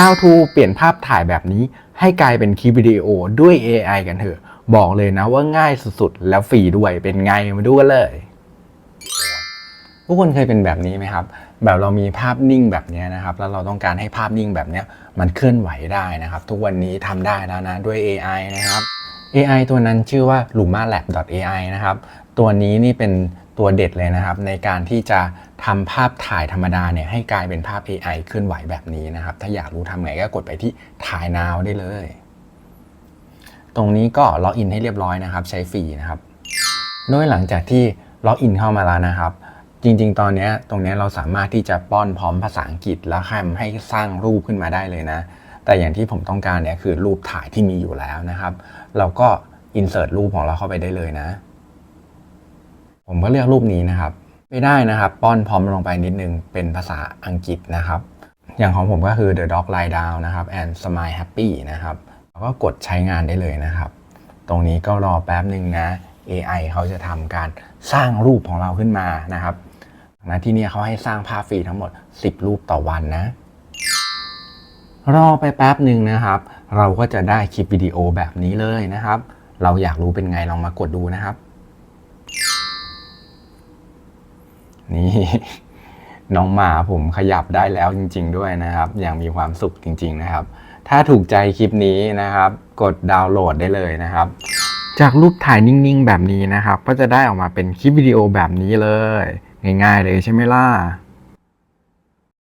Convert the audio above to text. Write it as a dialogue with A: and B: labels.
A: How to เปลี่ยนภาพถ่ายแบบนี้ ให้กลายเป็นคลิปวิดีโอด้วย AI กันเถอะ บอกเลยนะว่าง่ายสุดๆ แล้วฟรีด้วยเป็นไงมาดูกันเลยทุกคนเคยเป็นแบบนี้ไหมครับ แบบเรามีภาพนิ่งแบบนี้นะครับ แล้วเราต้องการให้ภาพนิ่งแบบนี้มันเคลื่อนไหวได้นะครับ ทุกวันนี้ทำได้แล้วนะด้วย AI นะครับ AI ตัวนั้นชื่อว่า Luma Lab AI นะครับ ตัวนี้นี่เป็น ตัวเด็ดเลยนะครับ ในการที่จะทำภาพถ่ายธรรมดาเนี่ยให้กลายเป็นภาพ AI เคลื่อนไหวแบบนี้นะครับ ถ้าอยากรู้ทำไงก็กดไปที่ถ่าย now ได้เลย ตรงนี้ก็ล็อกอินให้เรียบร้อยนะครับ ใช้ฟรีนะครับ โดยหลังจากที่ล็อกอินเข้ามาแล้วนะครับ จริงๆ ตอนนี้ตรงนี้เราสามารถที่จะป้อนพร้อมภาษาอังกฤษแล้วทำให้สร้างรูปขึ้นมาได้เลยนะ แต่อย่างที่ผมต้องการเนี่ยคือรูปถ่ายที่มีอยู่แล้วนะครับ เราก็อินเสิร์ตรูปของเราเข้าไปได้เลยนะ ผมก็เลือกรูปนี้นะครับ ไม่ได้นะครับ ป้อนพร้อมลงไปนิดนึงเป็นภาษาอังกฤษนะครับ อย่างของผมก็คือ the dog lie down นะครับ and smile happy นะครับแล้วก็กดใช้งานได้เลยนะครับ ตรงนี้ก็รอแป๊บหนึ่งนะ AI เขาจะทำการสร้างรูปของเราขึ้นมานะครับนะที่นี่เขาให้สร้างภาพฟรีทั้งหมด 10 รูปต่อวันนะ รอไปแป๊บหนึ่งนะครับ เราก็จะได้คลิปวิดีโอแบบนี้เลยนะครับ เราอยากรู้เป็นไงลองมากดดูนะครับ นี่น้องหมาผมขยับได้แล้วจริง ๆ ด้วยนะครับ อย่างมีความสุขจริง ๆ นะครับ ถ้าถูกใจคลิปนี้นะครับ กดดาวน์โหลดได้เลยนะครับ จากรูปถ่ายนิ่ง ๆ แบบนี้นะครับ ก็จะได้ออกมาเป็นคลิปวิดีโอแบบนี้เลย ง่าย ๆ เลยใช่ไหมล่ะ